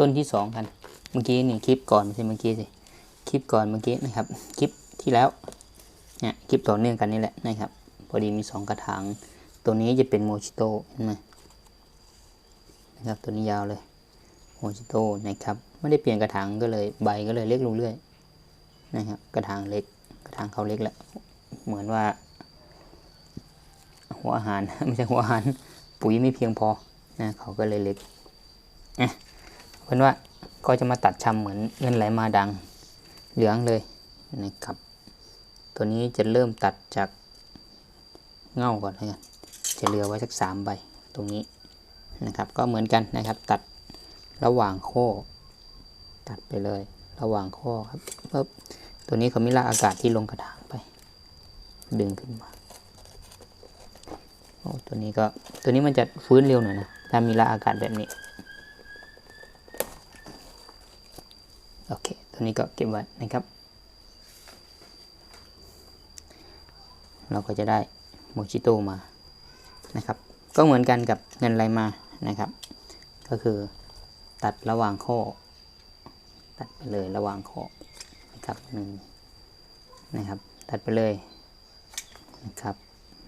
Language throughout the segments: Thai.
ต้นที่สองกัน เมื่อกี้นี่คลิปก่อนไม่ใช่เมื่อกี้สิคลิปก่อนเมื่อกี้นะครับคลิปที่แล้วเนี่ยคลิปต่อเนื่องกันนี่แหละนะครับพอดีมีสองกระถางตัวนี้จะเป็นโมชิโต้เห็นไหมนะครับตัวนี้ยาวเลยโมชิโต้นะครับไม่ได้เปลี่ยนกระถางก็เลยใบก็เลยเล็กลงเรื่อยนะครับกระถางเล็กกระถางเขาเล็กแหละเหมือนว่า หัวอาหารไม่ใช่หัวอาหารปุ๋ยไม่เพียงพอนะเขาก็เลยเล็กอะ เป็นว่าก็จะมาตัดชำเหมือนเงินไหลมาดังเหลืองเลยนะครับ ตัวนี้จะเริ่มตัดจากเง่าก่อนแล้วกันจะเหลือไว้สักสามใบตรงนี้นะครับ ก็เหมือนกันนะครับ ตัดระหว่างข้ตัดไปเลย ระหว่างข้ครับปึ๊บตัวนี้เขามีรากอากาศที่ลงกระถางไป ดึงขึ้นมาโอ้ตัวนี้ก็ตัวนี้มันจะฟื้นเร็วหน่อยนะถ้ามีระอากาศแบบนี้ โอเค ตัวนี้ก็เก็บไว้นะครับ เราก็จะได้โมชิโตมานะครับ ก็เหมือนกันกับเงินไรมานะครับ ก็คือตัดระหว่างข้อ ตัดไปเลยระหว่างข้อนะครับหนึ่งนะครับ ตัดไปเลยนะครับ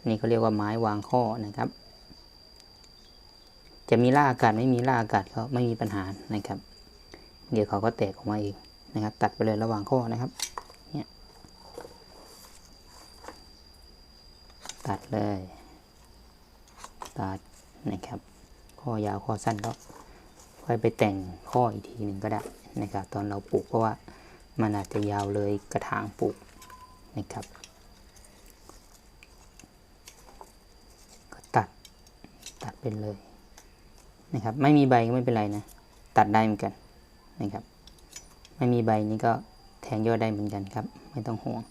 นี่เขาเรียกว่าไม้วางข้อนะครับ จะมีล่าอากาศไม่มีล่าอากาศก็ไม่มีปัญหานะครับ เดี๋ยวเขาก็แตกออกมาเองนะครับ ตัดไปเลยระหว่างข้อนะครับเนี่ยตัดเลย ตัดนะครับ ข้อยาวข้อสั้นก็ค่อยไปแต่งข้ออีกทีหนึ่งก็ได้นะครับ ตอนเราปลูกเพราะว่ามันอาจจะยาวเลยกระถางปลูกนะครับตัดตัดไปเลยนะครับ ไม่มีใบก็ไม่เป็นไรนะ ตัดได้เหมือนกัน นะครับ ไม่มีใบนี้ก็แทงยอดได้เหมือนกันครับ ไม่ต้องห่วง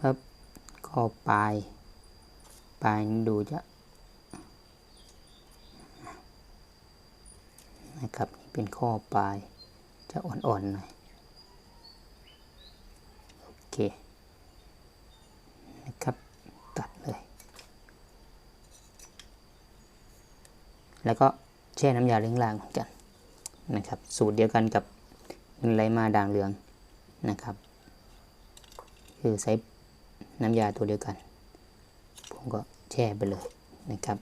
ปั๊บก็ปลาย ปลายนี้ดูจะนะครับนี่เป็นข้อปลายจะอ่อนๆหน่อยโอเคนะครับตัดเลย แล้วก็แช่น้ำยาเล้างลางเหมือนกัน นะครับ สูตรเดียวกันกับเงินไหลมาด่างเหลืองนะครับ คือใช้น้ำยาตัวเดียวกัน ผมก็แช่ไปเลยนะครับ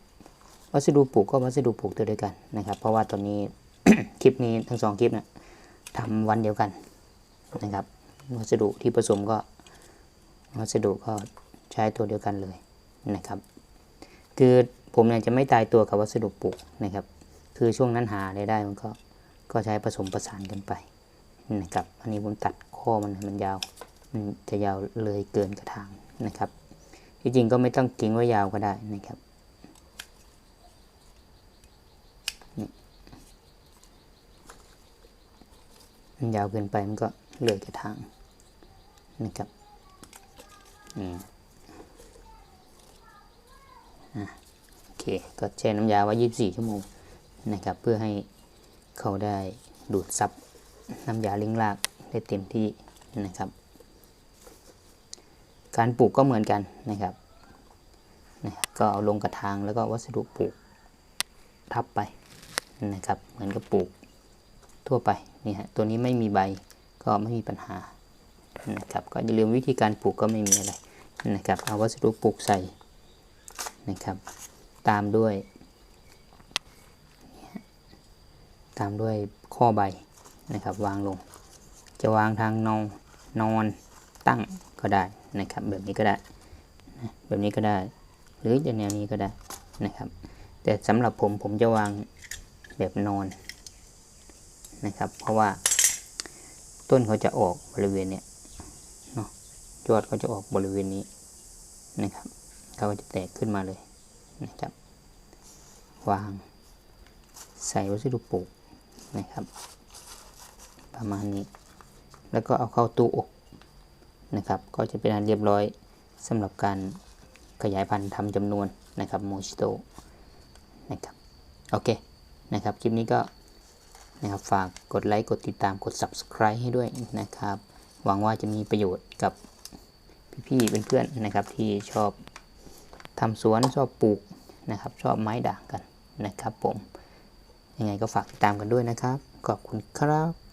วัสดุปลูกก็วัสดุปลูกตัวเดียวกันนะครับ เพราะว่าตอนนี้คลิปนี้ทั้งสองคลิปนะทำวันเดียวกันนะครับ วัสดุที่ผสมก็วัสดุก็ใช้ตัวเดียวกันเลยนะครับ คือผมเนี่ยจะไม่ตายตัวกับวัสดุปลูกนะครับ คือช่วงนั้นหาอะไรได้มันก็ ก็ใช้ผสมประสานกันไปนะครับอันนี้ผมตัดข้อมันมันยาวมันจะยาวเลยเกินกระถางนะครับ ที่จริงก็ไม่ต้องกิ้งไว้ยาวก็ได้นะครับนี่มันยาวเกินไปมันก็เลยกระถางนะครับอืมอะโอเคก็แช่น้ำยาไว้ 24 ชั่วโมงนะครับ เพื่อให้ เขาได้ดูดซับน้ำยาเลิ้งรากได้เต็มที่นะครับ การปลูกก็เหมือนกันนะครับนะครับก็เอาลงกระถางแล้วก็วัสดุปลูกทับไปนะครับ เหมือนกับปลูกทั่วไปนี่ฮะตัวนี้ไม่มีใบก็ไม่มีปัญหานะครับก็อย่าลืมวิธีการปลูกก็ไม่มีอะไรนะครับ เอาวัสดุปลูกใส่นะครับ ตามด้วย ตามด้วยข้อใบนะครับ วางลง จะวางทางนอนนอนตั้งก็ได้นะครับ แบบนี้ก็ได้นะแบบนี้ก็ได้ หรือจะแนวนี้ก็ได้นะครับ แต่สำหรับผมผมจะวางแบบนอนนะครับ เพราะว่าต้นเขาจะออกบริเวณเนี้ยเนาะยอดเขาจะออกบริเวณนี้นะครับเขาก็จะแตกขึ้นมาเลยนะครับ วางใส่วัสดุปลูก นะครับ ประมาณนี้ แล้วก็เอาเข้าตู้อบนะครับ ก็จะเป็นอันเรียบร้อยสำหรับการขยายพันธุ์ทำจำนวนนะครับโมชิโตนะครับโอเคนะครับคลิปนี้ก็นะครับฝากกดไลค์กดติดตามกด subscribe ให้ด้วยนะครับ หวังว่าจะมีประโยชน์กับพี่ๆเพื่อนๆนะครับที่ชอบทำสวนชอบปลูกนะครับ ชอบไม้ด่างกันนะครับผม ยังไงก็ฝากติดตามกันด้วยนะครับ ขอบคุณครับ